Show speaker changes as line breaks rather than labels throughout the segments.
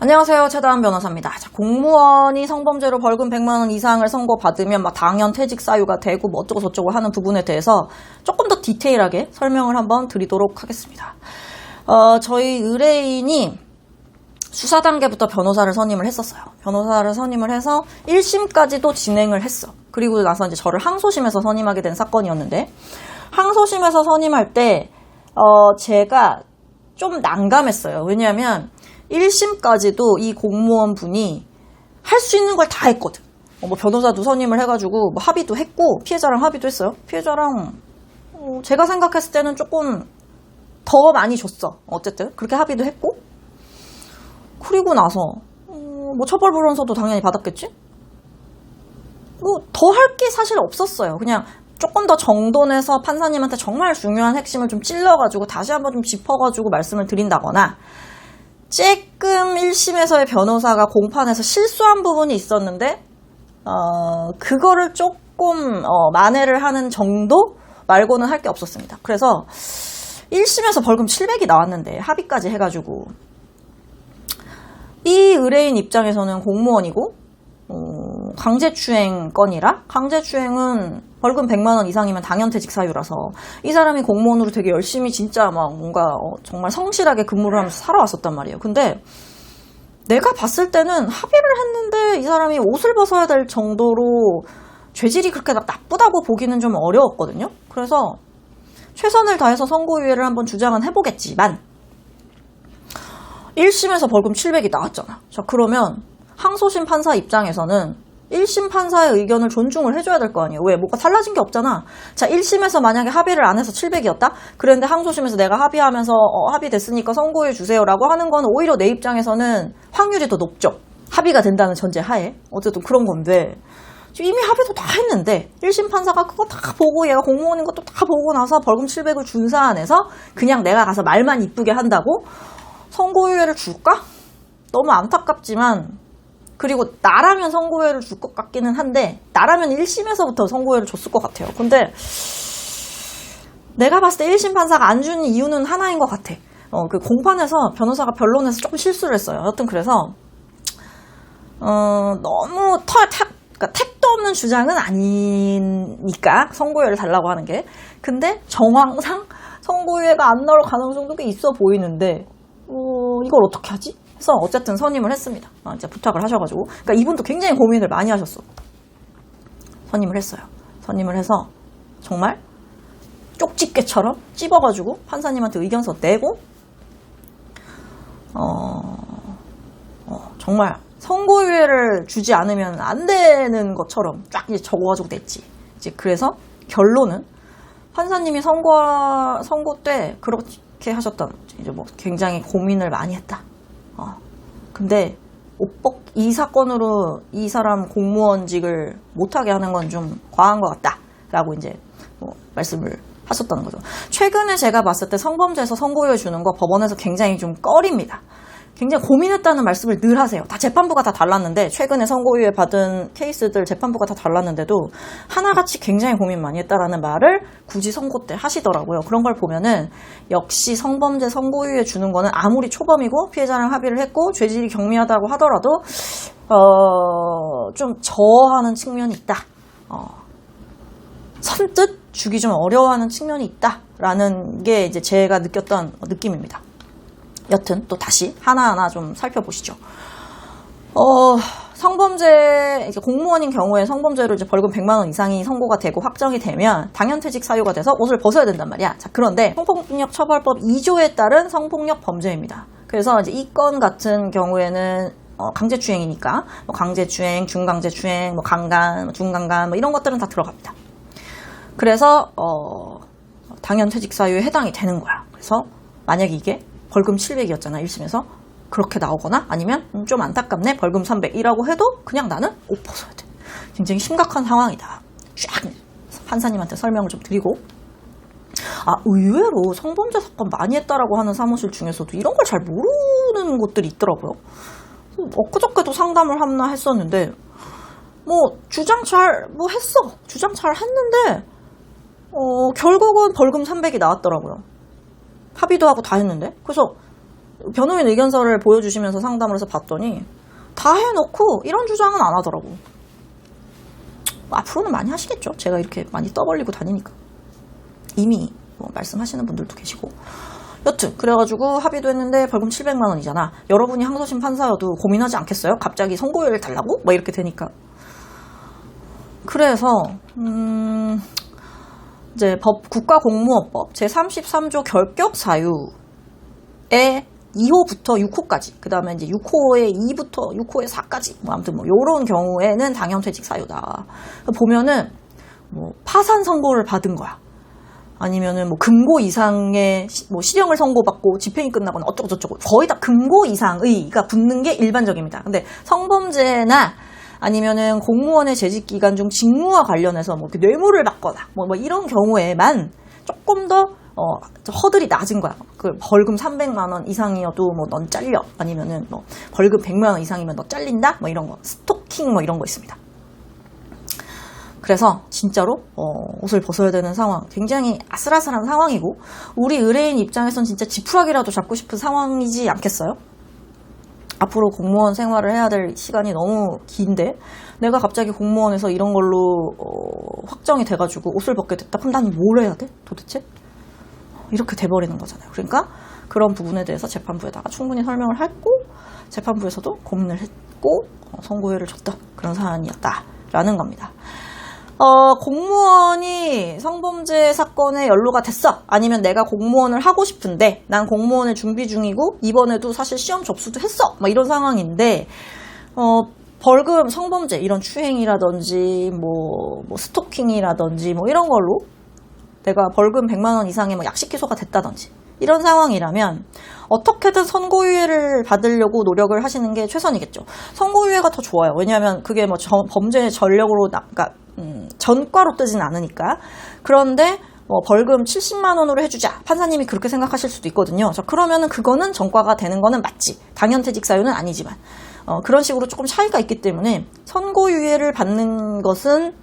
안녕하세요. 최다은 변호사입니다. 자, 공무원이 성범죄로 벌금 100만 원 이상을 선고받으면 막 당연 퇴직 사유가 되고 뭐 어쩌고 저쩌고 하는 부분에 대해서 조금 더 디테일하게 설명을 한번 드리도록 하겠습니다. 어, 저희 의뢰인이 수사 단계부터 변호사를 선임을 했었어요. 변호사를 선임을 해서 1심까지도 진행을 했어. 그리고 나서 이제 저를 항소심에서 선임하게 된 사건이었는데 항소심에서 선임할 때 어, 제가 좀 난감했어요. 왜냐하면 1심까지도 이 공무원 분이 할 수 있는 걸 다 했거든. 어, 뭐 변호사도 선임을 해가지고 뭐 합의도 했고 피해자랑 합의도 했어요. 피해자랑 어, 제가 생각했을 때는 조금 더 많이 줬어. 어쨌든 그렇게 합의도 했고 그리고 나서 어, 뭐 처벌 불원서도 당연히 받았겠지. 뭐 더 할 게 사실 없었어요. 그냥 조금 더 정돈해서 판사님한테 정말 중요한 핵심을 좀 찔러가지고 다시 한번 좀 짚어가지고 말씀을 드린다거나 쬐끔 1심에서의 변호사가 공판에서 실수한 부분이 있었는데 어, 그거를 조금 어, 만회를 하는 정도 말고는 할 게 없었습니다. 그래서 1심에서 벌금 700이 나왔는데 합의까지 해가지고 이 의뢰인 입장에서는 공무원이고 어, 강제추행 건이라 강제추행은 벌금 100만 원 이상이면 당연퇴직 사유라서 이 사람이 공무원으로 되게 열심히 진짜 막 뭔가 어, 정말 성실하게 근무를 하면서 살아왔었단 말이에요. 근데 내가 봤을 때는 합의를 했는데 이 사람이 옷을 벗어야 될 정도로 죄질이 그렇게 나- 나쁘다고 보기는 좀 어려웠거든요. 그래서 최선을 다해서 선고유예를 한번 주장은 해보겠지만 1심에서 벌금 700이 나왔잖아. 자, 그러면 항소심 판사 입장에서는 1심 판사의 의견을 존중을 해줘야 될 거 아니에요. 왜? 뭐가 달라진 게 없잖아. 자, 1심에서 만약에 합의를 안 해서 700이었다? 그랬는데 항소심에서 내가 합의하면서 어, 합의됐으니까 선고해 주세요라고 하는 건 오히려 내 입장에서는 확률이 더 높죠. 합의가 된다는 전제 하에. 어쨌든 그런 건데. 이미 합의도 다 했는데 1심 판사가 그거 다 보고 얘가 공무원인 것도 다 보고 나서 벌금 700을 준 사안에서 그냥 내가 가서 말만 이쁘게 한다고 선고유예를 줄까? 너무 안타깝지만 그리고 나라면 선고유예를 줄 것 같기는 한데 나라면 1심에서부터 선고유예를 줬을 것 같아요. 근데 내가 봤을 때 1심 판사가 안준 이유는 하나인 것 같아. 어, 그 공판에서 변호사가 변론에서 조금 실수를 했어요. 여튼 그래서 어, 너무 터, 택, 그러니까 택도 없는 주장은 아니니까 선고유예를 달라고 하는 게. 근데 정황상 선고유예가 안 나올 가능성도 꽤 있어 보이는데 어, 이걸 어떻게 하지? 해서 어쨌든 선임을 했습니다. 어, 이제 부탁을 하셔가지고. 그러니까 이분도 굉장히 고민을 많이 하셨어. 선임을 했어요. 선임을 해서 정말 쪽집게처럼 찝어가지고 판사님한테 의견서 내고, 어, 어, 정말 선고유예를 주지 않으면 안 되는 것처럼 쫙 이제 적어가지고 냈지. 이제 그래서 결론은 판사님이 선고 선고 때 그렇게 하셨던 이제 뭐 굉장히 고민을 많이 했다. 어. 근데 옷벗 이 사건으로 이 사람 공무원직을 못하게 하는 건 좀 과한 것 같다라고 이제 뭐 말씀을 하셨다는 거죠. 최근에 제가 봤을 때 성범죄에서 선고유예 주는 거 법원에서 굉장히 좀 꺼립니다. 굉장히 고민했다는 말씀을 늘 하세요. 다 재판부가 다 달랐는데 최근에 선고유예 받은 케이스들 재판부가 다 달랐는데도 하나같이 굉장히 고민 많이 했다라는 말을 굳이 선고 때 하시더라고요. 그런 걸 보면은 역시 성범죄 선고유예 주는 거는 아무리 초범이고 피해자랑 합의를 했고 죄질이 경미하다고 하더라도 어, 좀 저하는 측면이 있다. 어, 선뜻 주기 좀 어려워하는 측면이 있다라는 게 이제 제가 느꼈던 느낌입니다. 여튼 또 다시 하나하나 좀 살펴보시죠. 어, 성범죄, 이제 공무원인 경우에 성범죄로 이제 벌금 100만 원 이상이 선고가 되고 확정이 되면 당연퇴직 사유가 돼서 옷을 벗어야 된단 말이야. 자, 그런데 성폭력 처벌법 2조에 따른 성폭력 범죄입니다. 그래서 이제 이 건 같은 경우에는 어, 강제추행이니까 뭐 강제추행, 중강제추행, 뭐 강간, 뭐 중강간 뭐 이런 것들은 다 들어갑니다. 그래서 어, 당연퇴직 사유에 해당이 되는 거야. 그래서 만약에 이게 벌금 700이었잖아 1심에서. 그렇게 나오거나 아니면 음, 좀 안타깝네 벌금 300이라고 해도 그냥 나는 옷 벗어야 돼. 굉장히 심각한 상황이다. 쫙 판사님한테 설명을 좀 드리고. 아 의외로 성범죄 사건 많이 했다라고 하는 사무실 중에서도 이런 걸 잘 모르는 곳들이 있더라고요. 엊그저께도 상담을 하나 했었는데 뭐 주장 잘 뭐 했어. 주장 잘 했는데 어 결국은 벌금 300이 나왔더라고요 합의도 하고 다 했는데. 그래서 변호인 의견서를 보여주시면서 상담을 해서 봤더니 다 해놓고 이런 주장은 안 하더라고. 앞으로는 많이 하시겠죠. 제가 이렇게 많이 떠벌리고 다니니까. 이미 뭐 말씀하시는 분들도 계시고. 여튼 그래가지고 합의도 했는데 벌금 700만 원이잖아. 여러분이 항소심 판사여도 고민하지 않겠어요? 갑자기 선고율 달라고? 막 이렇게 되니까. 그래서 음, 이제 법 국가공무원법 제 33조 결격 사유에 2호부터 6호까지, 그 다음에 이제 6호의 2부터 6호의 4까지, 뭐 아무튼 뭐 요런 경우에는 당연퇴직 사유다. 보면은 뭐 파산 선고를 받은 거야. 아니면은 뭐 금고 이상의 시, 뭐 실형을 선고받고 집행이 끝나거나 어쩌고 저쩌고 거의 다 금고 이상의가 붙는 게 일반적입니다. 근데 성범죄나 아니면은 공무원의 재직 기간 중 직무와 관련해서 뭐 뇌물을 받거나 뭐, 뭐 이런 경우에만 조금 더 어, 허들이 낮은 거야. 그 벌금 300만 원 이상이어도 뭐 넌 잘려. 아니면은 뭐 벌금 100만 원 이상이면 너 잘린다. 뭐 이런 거. 스토킹 뭐 이런 거 있습니다. 그래서 진짜로 어, 옷을 벗어야 되는 상황. 굉장히 아슬아슬한 상황이고 우리 의뢰인 입장에선 진짜 지푸라기라도 잡고 싶은 상황이지 않겠어요? 앞으로 공무원 생활을 해야 될 시간이 너무 긴데 내가 갑자기 공무원에서 이런 걸로 어, 확정이 돼가지고 옷을 벗게 됐다. 그럼 나는 뭘 해야 돼? 도대체? 이렇게 돼버리는 거잖아요. 그러니까 그런 부분에 대해서 재판부에다가 충분히 설명을 했고 재판부에서도 고민을 했고 어, 선고유예를 줬다 그런 사안이었다라는 겁니다. 어, 공무원이 성범죄 사건에 연루가 됐어. 아니면 내가 공무원을 하고 싶은데, 난 공무원을 준비 중이고, 이번에도 사실 시험 접수도 했어. 막 이런 상황인데, 어, 벌금, 성범죄, 이런 추행이라든지, 뭐, 뭐, 스토킹이라든지, 뭐, 이런 걸로 내가 벌금 100만 원 이상의 뭐 약식 기소가 됐다든지, 이런 상황이라면, 어떻게든 선고유예를 받으려고 노력을 하시는 게 최선이겠죠. 선고유예가 더 좋아요. 왜냐하면 그게 뭐 저- 범죄 전력으로, 나, 그러니까 음, 전과로 뜨진 않으니까. 그런데 뭐 벌금 70만 원으로 해주자. 판사님이 그렇게 생각하실 수도 있거든요. 자, 그러면은 그거는 전과가 되는 거는 맞지. 당연 퇴직 사유는 아니지만. 어, 그런 식으로 조금 차이가 있기 때문에 선고유예를 받는 것은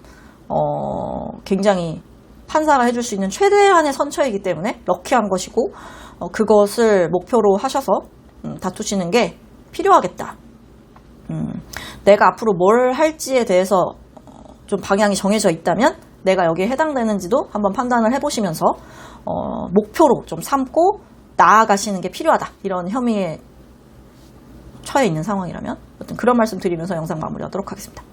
어, 굉장히 판사가 해줄 수 있는 최대한의 선처이기 때문에 럭키한 것이고 어, 그것을 목표로 하셔서 음, 다투시는 게 필요하겠다. 음, 내가 앞으로 뭘 할지에 대해서 어, 좀 방향이 정해져 있다면 내가 여기에 해당되는지도 한번 판단을 해보시면서 어, 목표로 좀 삼고 나아가시는 게 필요하다. 이런 혐의에 처해 있는 상황이라면 어떤 그런 말씀 드리면서 영상 마무리하도록 하겠습니다.